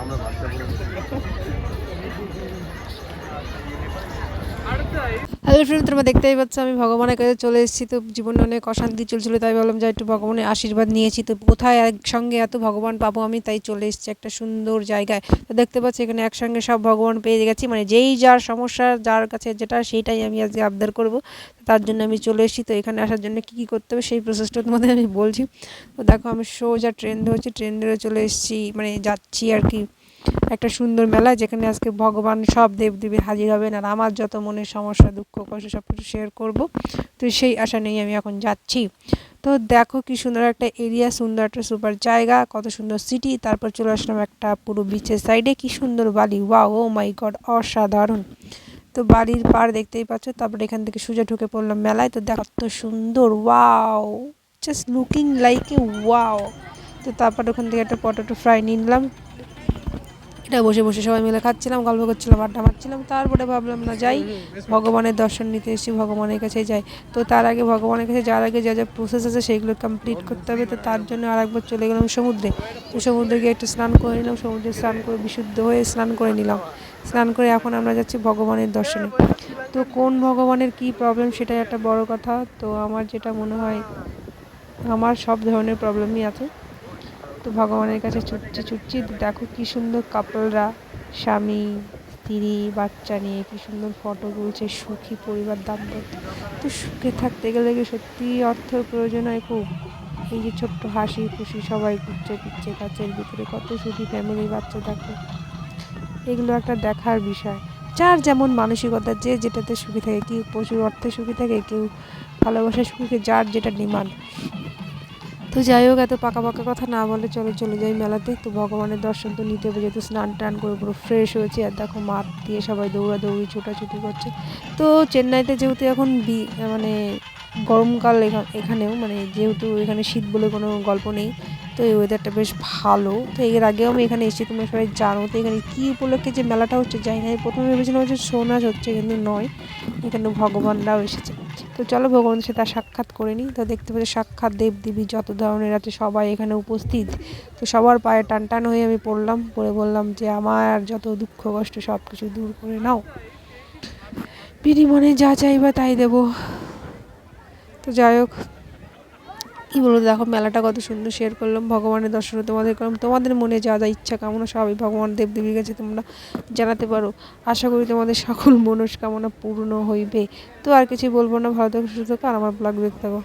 আমরা বাচ্চা hello friend তোমরা দেখতেই পাচ্ছ, আমি ভগবানের কাছে চলে এসেছি। তো জীবনে অনেক অশান্তি চলছিল, তাই বললাম যে একটু ভগবানের আশীর্বাদ নিয়েছি তো কোথায় একসঙ্গে এত ভগবান পাবো আমি, তাই চলে এসেছি একটা সুন্দর জায়গায়। তো দেখতে পাচ্ছি, এখানে একসঙ্গে সব ভগবান পেয়ে গেছি। মানে যেই যার সমস্যা, যার কাছে যেটা, সেইটাই আমি আজকে আবদার করব। তার জন্য আমি চলে এসেছি। তো এখানে আসার জন্য কী কী করতে হবে, সেই প্রসেসটা তোমাদের আমি বলছি। তো দেখো, আমি সোজা ট্রেন ধরেছি ট্রেন ধরে চলে এসেছি মানে যাচ্ছি আর কি। একটা সুন্দর মেলা যেখানে আজকে ভগবান সব দেবদেবী হাজির হবেন আর আমার যত মনের সমস্যা, দুঃখ, কষ্ট সব কিছু শেয়ার করব। তো সেই আশা নিয়ে আমি এখন যাচ্ছি। তো দেখো কি সুন্দর একটা এরিয়া সুন্দর একটা সুপার জায়গা, কত সুন্দর সিটি তারপর চলে আসলাম একটা পুরো বিচের সাইডে কি সুন্দর বালি ওয়াও ও মাই গড অসাধারণ। তো বাড়ির পাড় দেখতেই পাচ্ছ, তারপর এখান থেকে সোজা ঢুকে পড়লাম মেলায়। তো দেখো কত সুন্দর wow just looking like a wow তো তারপর ওখান থেকে একটা পটেটো ফ্রাই নিলাম। এটা বসে বসে সবাই মিলে খাচ্ছিলাম, গল্প করছিলাম, আড্ডা মারছিলাম। তারপরে ভাবলাম, না যাই, ভগবানের দর্শন নিতে এসেছি, ভগবানের কাছে যাই। তো তার আগে ভগবানের কাছে যাওয়ার আগে যা যা প্রসেস আছে সেগুলো কমপ্লিট করতে হবে। তো তার জন্য আর একবার চলে গেলাম সমুদ্রে। তো সমুদ্রে গিয়ে একটু স্নান করে নিলাম, সমুদ্রে স্নান করে বিশুদ্ধ হয়ে স্নান করে নিলাম। স্নান করে এখন আমরা যাচ্ছি ভগবানের দর্শনে। তো কোন ভগবানের কি প্রবলেম সেটাই একটা বড় কথা। তো আমার যেটা মনে হয়, আমার সব ধরনের প্রবলেমই আছে। তো ভগবানের কাছে ছুটছি ছুটছি দেখো কি সুন্দর কাপলরা স্বামী, স্ত্রী, বাচ্চা নিয়ে কি সুন্দর ফটো তুলছে, সুখী পরিবার, দাম্পত্য। তো সুখে থাকতে গেলে কি সত্যি অর্থের প্রয়োজন হয় খুব? এই যে ছোট্ট হাসি খুশি সবাই ঘুরছে ফিরছে, কাছের ভিতরে কত সুখী ফ্যামিলি বাচ্চা দেখো। এগুলো একটা দেখার বিষয়। যার যেমন মানসিকতা, যে যেটাতে সুখী থাকে, কেউ প্রচুর অর্থে সুখী থাকে, কেউ ভালোবাসা সুখী যার যেটা ডিমান্ড। তো যাই হোক, এত পাকা পাকা কথা না বলে চলো, চলে যাই মেলাতে। তো ভগবানের দর্শন তো নিতে হবে, যেহেতু স্নান টান করে পুরো ফ্রেশ হয়েছে। আর দেখো মাঠ দিয়ে সবাই দৌড়াদৌড়ি, ছোটাছুটি করছে। তো চেন্নাইতে যেহেতু এখন বি মানে গরমকাল এখানেও মানে যেহেতু এখানে শীত বলে কোনো গল্প নেই, তো এই ওয়েদারটা বেশ ভালো। তো এর আগেও আমি এখানে এসেছি, তোমরা সবাই জানো। তো এখানে কী উপলক্ষে যে মেলাটা হচ্ছে, যাই না প্রথমে ভেবেছিলাম যে ছৌ নাচ হচ্ছে, কিন্তু নয়, এখানে ভগবানরাও এসেছে। তো চলো ভগবানের সাথে সাক্ষাৎ করে নিই। তো দেখতে পাচ্ছি সাক্ষাৎ দেবদেবী যত ধরনের আছে সবাই এখানে উপস্থিত। তো সবার পায়ে টান টান হয়ে আমি পড়লাম, পড়ে বললাম যে আমার যত দুঃখ, কষ্ট সব কিছু দূর করে নাও। মনে যা চাইবা তাই দেব। তো যাই হোক কী বলব, দেখো মেলাটা কত সুন্দর শেয়ার করলাম, ভগবানের দর্শন তোমাদের করলাম, তোমাদের মনে যা যা ইচ্ছা কামনা সবই ভগবান দেবদেবীর কাছে তোমরা জানাতে পারো। আশা করি তোমাদের সকল মনস্কামনা পূর্ণ হইবে। তো আর কিছু বলব না, ভালো থাকো, সুস্থ থাকো, আর আমার ব্লগ দেখতে থাকো।